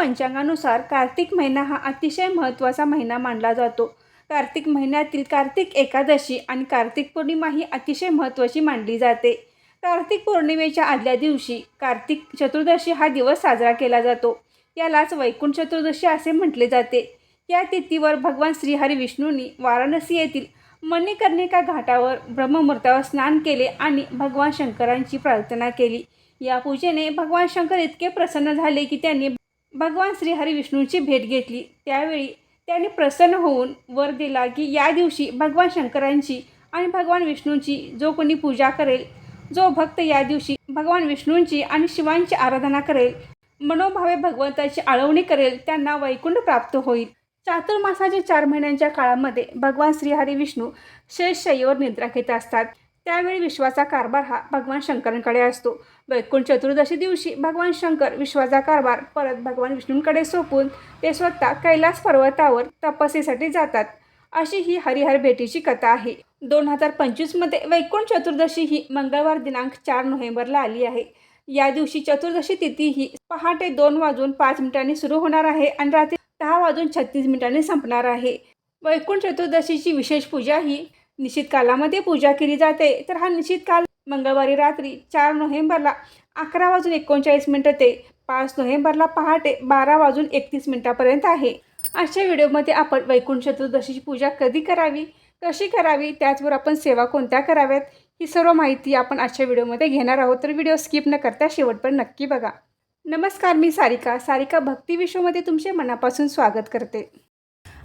पंचांगानुसार कार्तिक महिना हा अतिशय महत्त्वाचा महिना मानला जातो. कार्तिक महिन्यातील कार्तिक एकादशी आणि कार्तिक पौर्णिमा ही अतिशय महत्त्वाची मानली जाते. कार्तिक पौर्णिमेच्या आदल्या दिवशी कार्तिक चतुर्दशी हा दिवस साजरा केला जातो. यालाच वैकुंठ चतुर्दशी असे म्हटले जाते. या तिथीवर भगवान श्रीहरी विष्णूंनी वाराणसी येथील मणिकर्णिका घाटावर ब्रह्ममुहूर्तावर स्नान केले आणि भगवान शंकरांची प्रार्थना केली. या पूजेने भगवान शंकर इतके प्रसन्न झाले की त्यांनी भगवान श्री हरिविष्णूंची भेट घेतली. त्यावेळी त्याने प्रसन्न होऊन वर दिला की या दिवशी भगवान शंकरांची आणि भगवान विष्णूंची जो कोणी पूजा करेल जो भक्त या दिवशी भगवान विष्णूंची आणि शिवांची आराधना करेल मनोभावे भगवंताची आळवणी करेल त्यांना वैकुंठ प्राप्त होईल. चातुर्मासाच्या चार महिन्यांच्या काळामध्ये भगवान श्रीहरी विष्णू शेषशय्येवर निद्रा घेत असतात. त्यावेळी विश्वाचा कारभार हा भगवान शंकरांकडे असतो. वैकुंठ चतुर्दशी दिवशी भगवान शंकर विश्वाचा कारभार परत भगवान विष्णूंकडे सोपून ते स्वतः कैलास पर्वतावर तपस्येसाठी जातात. अशी ही हरिहर भेटीची कथा आहे. दोन हजार पंचवीसमध्ये वैकुंठ चतुर्दशी ही मंगळवार दिनांक चार नोव्हेंबरला आली आहे. या दिवशी चतुर्दशी तिथी ही पहाटे दोन वाजून पाच मिनिटांनी सुरू होणार आहे आणि रात्री दहा वाजून छत्तीस मिनिटांनी संपणार आहे. वैकुंठ चतुर्दशीची विशेष पूजा ही निश्चित कालामध्ये पूजा केली जाते. तर हा निश्चित काल मंगळवारी रात्री चार नोव्हेंबरला अकरा वाजून एकोणचाळीस मिनटं ते पाच नोव्हेंबरला पहाटे बारा वाजून एकतीस मिनटापर्यंत आहे. आजच्या व्हिडिओमध्ये आपण वैकुंठ चतुर्दशीची पूजा कधी करावी कशी करावी त्याचवर आपण सेवा कोणत्या कराव्यात ही सर्व माहिती आपण आजच्या व्हिडिओमध्ये घेणार आहोत. तर व्हिडिओ स्किप न करता शेवटपर्यंत नक्की बघा. नमस्कार मी सारिका. सारिका भक्ती विश्वमध्ये तुमचे मनापासून स्वागत करते.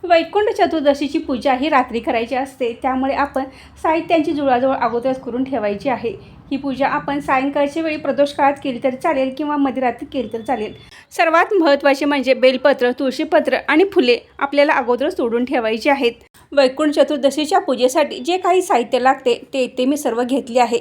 वैकुंठ चतुर्दशीची पूजा ही रात्री करायची असते. त्यामुळे आपण साहित्यांची जुळाजुळ अगोदरच करून ठेवायची आहे. ही पूजा आपण सायंकाळच्या वेळी प्रदोष काळात केली तरी चालेल किंवा मध्यरात्री केली तरी चालेल. सर्वात महत्त्वाचे म्हणजे बेलपत्र तुळशीपत्र आणि फुले आपल्याला अगोदरच तोडून ठेवायची आहेत. वैकुंठ चतुर्दशीच्या पूजेसाठी जे काही साहित्य लागते ते ते मी सर्व घेतले आहे.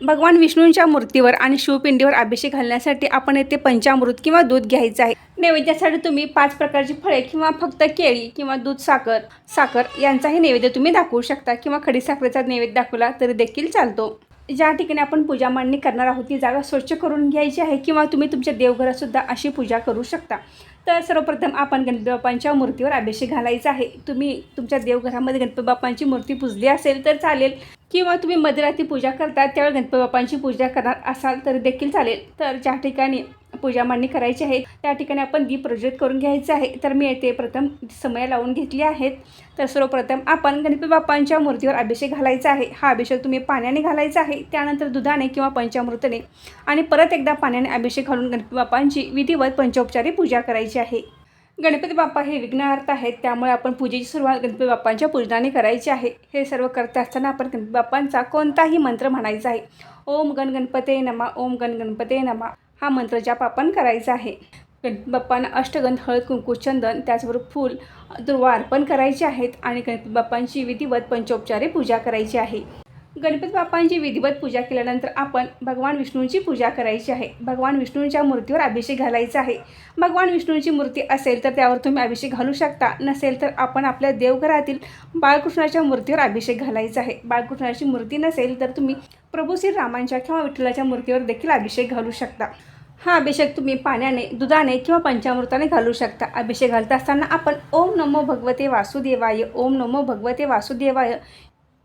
भगवान विष्णूंच्या मूर्तीवर आणि शिवपिंडीवर अभिषेक घालण्यासाठी आपण येथे पंचामृत किंवा दूध घ्यायचं आहे. नैवेद्यासाठी तुम्ही पाच प्रकारची फळे किंवा फक्त केळी किंवा दूध साखर साखर यांचाही नैवेद्य तुम्ही दाखवू शकता किंवा खडीसाखरेचा नैवेद्य दाखवला तरी देखील चालतो. ज्या ठिकाणी आपण पूजा मांडणी करणार आहोत ती जागा स्वच्छ करून घ्यायची आहे किंवा तुम्ही तुमच्या देवघरातसुद्धा अशी पूजा करू शकता. तर सर्वप्रथम आपण गणपती बाप्पांच्या मूर्तीवर अभिषेक घालायचा आहे. तुम्ही तुमच्या देवघरामध्ये गणपती बाप्पांची मूर्ती पुजली असेल तर चालेल. किंवा तुम्ही मध्यरात्री पूजा करता त्यावेळी गणपती बाप्पांची पूजा करणार असाल तर देखील चालेल. तर ज्या ठिकाणी पूजा मांडणी करायची आहे. त्या ठिकाणी आपण दीप प्रज्वलित करून घ्यायचे आहे. तर मी येथे प्रथम समय लावून घेतली आहेत. तर सर्वप्रथम आपण गणपती बाप्पांच्या मूर्तीवर अभिषेक घालायचा आहे. हा अभिषेक तुम्ही पाण्याने घालायचा आहे. त्यानंतर दुधाने किंवा पंचामृतने आणि परत एकदा पाण्याने अभिषेक घालून गणपती बाप्पांची विधिवत पंचोपचारी पूजा करायची आहे. गणपती बाप्पा हे विघ्नार्थ आहेत. त्यामुळे आपण पूजेची सुरुवात गणपती बाप्पांच्या पूजनाने करायची आहे. हे सर्व करत असताना आपण गणपती बाप्पांचा कोणताही मंत्र म्हणायचा आहे. ओम गण गणपते नमा ओम गण गणपते नमा. हा मंत्र जाप आपण करायचा आहे. गणपती बाप्पांना अष्टगंध हळद कुंकू चंदन त्याचबरोबर फूल दुर्वा अर्पण करायचे आहेत आणि गणपती बाप्पांची विधिवत पंचोपचारे पूजा करायची आहे. गणपती बाप्पांची विधिवत पूजा केल्यानंतर आपण भगवान विष्णूंची पूजा करायची आहे. भगवान विष्णूंच्या मूर्तीवर अभिषेक घालायचा आहे. भगवान विष्णूंची मूर्ती असेल तर त्यावर तुम्ही अभिषेक घालू शकता. नसेल तर आपण आपल्या देवघरातील बाळकृष्णाच्या मूर्तीवर अभिषेक घालायचा आहे. बाळकृष्णाची मूर्ती नसेल तर तुम्ही प्रभू श्रीरामांच्या किंवा विठ्ठलाच्या मूर्तीवर देखील अभिषेक घालू शकता. हा अभिषेक तुम्ही पाण्याने दुधाने किंवा पंचामृताने घालू शकता. अभिषेक घालत असताना आपण ओम नमो भगवते वासुदेवाय ओम नमो भगवते वासुदेवाय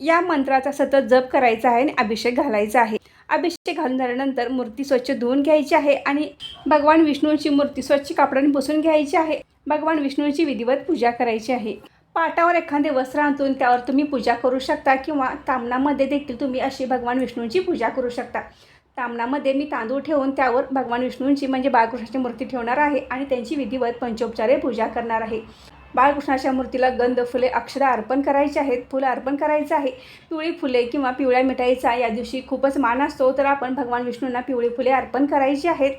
या मंत्राचा सतत जप करायचा आहे आणि अभिषेक घालायचा आहे. अभिषेक घालून झाल्यानंतर मूर्ती स्वच्छ धुवून घ्यायची आहे आणि भगवान विष्णूंची मूर्ती स्वच्छ कापडाने पुसून घ्यायची आहे. भगवान विष्णूंची विधिवत पूजा करायची आहे. पाटावर एखादे वस्त्र आणून त्यावर तुम्ही पूजा करू शकता किंवा तामणामध्ये देखील तुम्ही अशी भगवान विष्णूंची पूजा करू शकता. तामणामध्ये मी तांदूळ ठेवून त्यावर भगवान विष्णूंची म्हणजे बाळकृष्णाची मूर्ती ठेवणार आहे आणि त्यांची विधिवत पंचोपचारे पूजा करणार आहे. बाळकृष्णाच्या मूर्तीला गंध फुले अक्षरं अर्पण करायची आहेत. फुलं अर्पण करायचं आहे. पिवळी फुले किंवा पिवळ्या मिठाईचा या दिवशी खूपच मान असतो तर आपण भगवान विष्णूंना पिवळी फुले अर्पण करायची आहेत.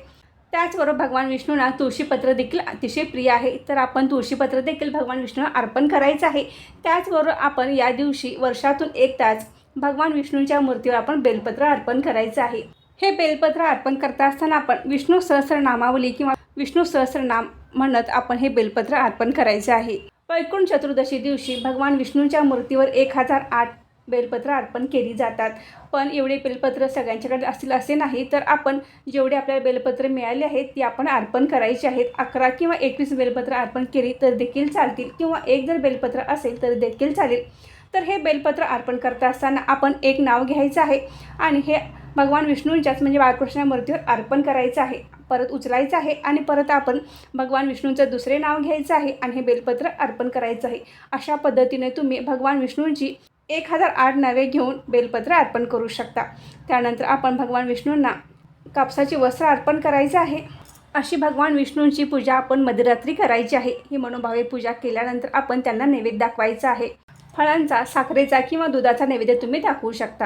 त्याचबरोबर भगवान विष्णूंना तुळशीपत्र देखील अतिशय प्रिय आहे. तर आपण तुळशीपत्र देखील भगवान विष्णूंना अर्पण करायचं आहे. त्याचबरोबर आपण या दिवशी वर्षातून एक तास भगवान विष्णूंच्या मूर्तीवर आपण बेलपत्र अर्पण करायचं आहे. हे बेलपत्र अर्पण करता असताना आपण विष्णू सहस्रनामावली किंवा विष्णू सहस्रनाम म्हणत आपण हे बेलपत्र अर्पण करायचे आहे. वैकुंठ चतुर्दशी दिवशी भगवान विष्णूंच्या मूर्तीवर एक हजार आठ बेलपत्र अर्पण केली जातात. पण एवढे बेलपत्र सगळ्यांच्याकडे असतील असे नाही तर आपण जेवढे आपल्याला बेलपत्र मिळाले आहेत ती आपण अर्पण करायची आहेत. अकरा किंवा एकवीस बेलपत्र अर्पण केली तर देखील चालतील किंवा एक जर बेलपत्र असेल तर देखील चालेल. तर हे बेलपत्र अर्पण करता असताना आपण एक नाव घ्यायचं आहे आणि हे भगवान विष्णूंच्याच म्हणजे बाळकृष्ण मूर्तीवर अर्पण करायचं आहे. परत उचलायचं आहे आणि परत आपण भगवान विष्णूंचं दुसरे नाव घ्यायचं आहे आणि हे बेलपत्र अर्पण करायचं आहे. अशा पद्धतीने तुम्ही भगवान विष्णूंची एक हजार आठ नावे घेऊन बेलपत्र अर्पण करू शकता. त्यानंतर आपण भगवान विष्णूंना कापसाचे वस्त्र अर्पण करायचं आहे. अशी भगवान विष्णूंची पूजा आपण मध्यरात्री करायची आहे. ही मनोभावे पूजा केल्यानंतर आपण त्यांना नैवेद्य दाखवायचा आहे. फळांचा साखरेचा किंवा दुधाचा नैवेद्य तुम्ही दाखवू शकता.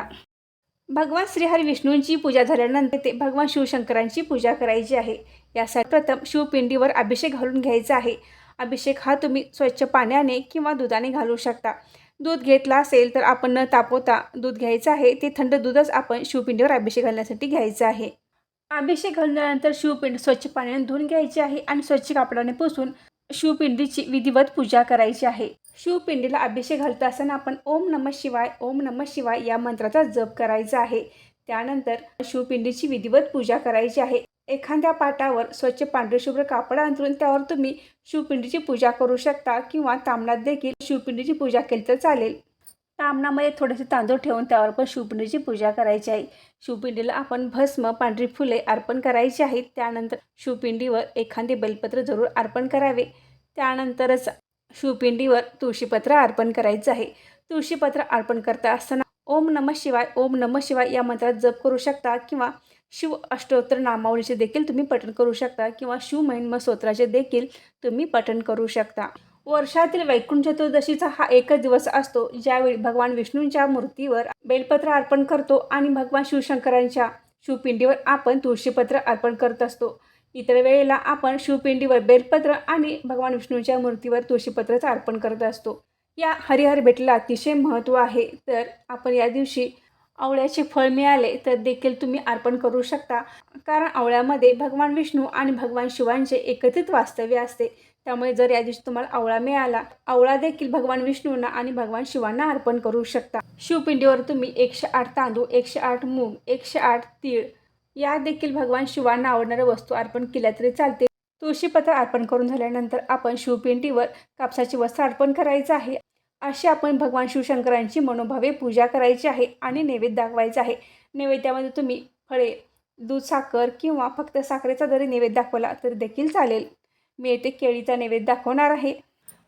भगवान श्रीहरी विष्णूंची पूजा झाल्यानंतर ते भगवान शिवशंकरांची पूजा करायची आहे. यासाठी प्रथम शिवपिंडीवर अभिषेक घालून घ्यायचा आहे. अभिषेक हा तुम्ही स्वच्छ पाण्याने किंवा दुधाने घालू शकता. दूध घेतला असेल तर आपण न तापवता दूध घ्यायचं आहे. ते थंड दूधच आपण शिवपिंडीवर अभिषेक घालण्यासाठी घ्यायचं आहे. अभिषेक घालल्यानंतर शिवपिंड स्वच्छ पाण्याने धुवून घ्यायची आहे आणि स्वच्छ कापडाने पुसून शिवपिंडीची विधिवत पूजा करायची आहे. शिवपिंडीला अभिषेक घालत असताना आपण ओम नम शिवाय ओम नम शिवाय या मंत्राचा जप करायचा आहे. त्यानंतर शिवपिंडीची विधिवत पूजा करायची आहे. एखाद्या पाटावर स्वच्छ पांढरे शुभ्र कापड अंतरून त्यावर तुम्ही शिवपिंडीची पूजा करू शकता किंवा तामणात देखील शिवपिंडीची पूजा केली तर चालेल. तामणामध्ये थोडेसे तांदूळ ठेवून त्यावर पण शिवपिंडीची पूजा करायची आहे. शिवपिंडीला आपण भस्म पांढरी फुले अर्पण करायची आहेत. त्यानंतर शिवपिंडीवर एखादे बेलपत्र जरूर अर्पण करावे. त्यानंतरच शिवपिंडीवर तुळशीपत्र अर्पण करायचं आहे. तुळशीपत्र अर्पण करता असताना ओम नमः शिवाय ओम नमः शिवाय या मंत्रात जप करू शकता किंवा शिव अष्टोत्तर नामावलीचे देखील तुम्ही पठण करू शकता किंवा शिवमहिन्म स्तोत्राचे देखील तुम्ही पठण करू शकता. वर्षातील वैकुंठ चतुर्दशीचा हा एकच दिवस असतो. ज्यावेळी भगवान विष्णूंच्या मूर्तीवर बेलपत्र अर्पण करतो आणि भगवान शिवशंकरांच्या शिवपिंडीवर आपण तुळशीपत्र अर्पण करत असतो. इतर वेळेला आपण शिवपिंडीवर बेलपत्र आणि भगवान विष्णूच्या मूर्तीवर तुळशीपत्राचं अर्पण करत असतो. या हरिहर भेटीला अतिशय महत्त्व आहे. तर आपण या दिवशी आवळ्याचे फळ मिळाले तर देखील तुम्ही अर्पण करू शकता. कारण आवळ्यामध्ये भगवान विष्णू आणि भगवान शिवांचे एकत्रित वास्तव्य असते. त्यामुळे जर या दिवशी तुम्हाला आवळा मिळाला आवळा देखील भगवान विष्णूंना आणि भगवान शिवांना अर्पण करू शकता. शिवपिंडीवर तुम्ही एकशे आठ तांदूळ एकशे आठ मूग एकशे आठ तीळ या देखील भगवान शिवांना आवडणाऱ्या वस्तू अर्पण केल्या तरी चालते. तुळशीपत्र अर्पण करून झाल्यानंतर आपण शिवपिंडीवर कापसाचे वस्त्र अर्पण करायचं आहे. अशी आपण भगवान शिवशंकरांची मनोभावे पूजा करायची आहे आणि नैवेद्य दाखवायचा आहे. नैवेद्यामध्ये तुम्ही फळे दूध साखर किंवा फक्त साखरेचा जरी नैवेद्य दाखवला तरी देखील चालेल. मी येथे केळीचा नैवेद्य दाखवणार आहे.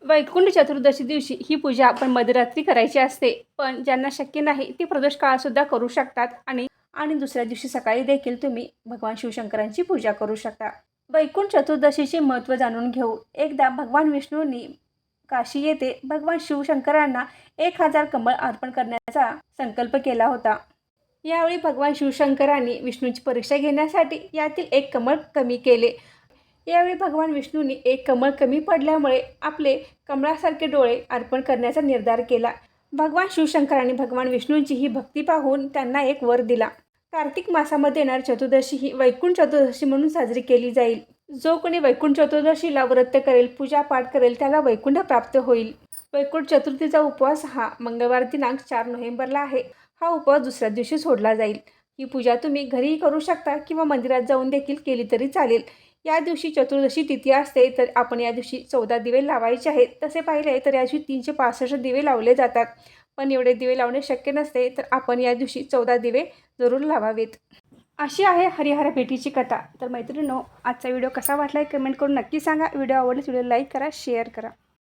वैकुंठ चतुर्दशी दिवशी ही पूजा आपण मध्यरात्री करायची असते. पण ज्यांना शक्य नाही ती प्रदोष काळासुद्धा करू शकतात आणि आणि दुसऱ्या दिवशी सकाळी देखील तुम्ही भगवान शिवशंकरांची पूजा करू शकता. वैकुंठ चतुर्दशीचे महत्त्व जाणून घेऊ. एकदा भगवान विष्णूंनी काशी येथे भगवान शिवशंकरांना एक हजार कमळ अर्पण करण्याचा संकल्प केला होता. यावेळी भगवान शिवशंकरांनी विष्णूची परीक्षा घेण्यासाठी यातील एक कमळ कमी केले. यावेळी भगवान विष्णूंनी एक कमळ कमी पडल्यामुळे आपले कमळासारखे डोळे अर्पण करण्याचा निर्धार केला. भगवान शिवशंकरांनी भगवान विष्णूंची ही भक्ती पाहून त्यांना एक वर दिला. कार्तिक मासामध्ये येणार चतुर्दशी ही वैकुंठ चतुर्दशी म्हणून साजरी केली जाईल. जो कोणी वैकुंठ चतुर्दशीला व्रत करेल पूजापाठ करेल त्याला वैकुंठ प्राप्त होईल. वैकुंठ चतुर्थीचा उपवास हा मंगळवार दिनांक चार नोव्हेंबरला आहे. हा उपवास दुसऱ्या दिवशी सोडला जाईल. ही पूजा तुम्ही घरीही करू शकता किंवा मंदिरात जाऊन देखील केली तरी चालेल. या दिवशी चतुर्दशी तिथी असते तर आपण या दिवशी चौदा दिवे लावायचे आहेत. तसे पाहिले तर या दिवशी तीनशे पासष्ट दिवे लावले जातात. पण एवढे दिवे लावणे शक्य नसते तर आपण या दिवशी चौदा दिवे जरूर लावावेत. अशी आहे हरिहर भेटीची कथा. तर मैत्रिणीनो आजचा व्हिडिओ कसा वाटला आहे कमेंट करून नक्की सांगा. व्हिडिओ आवडल्यास व्हिडिओ लाईक करा शेअर करा.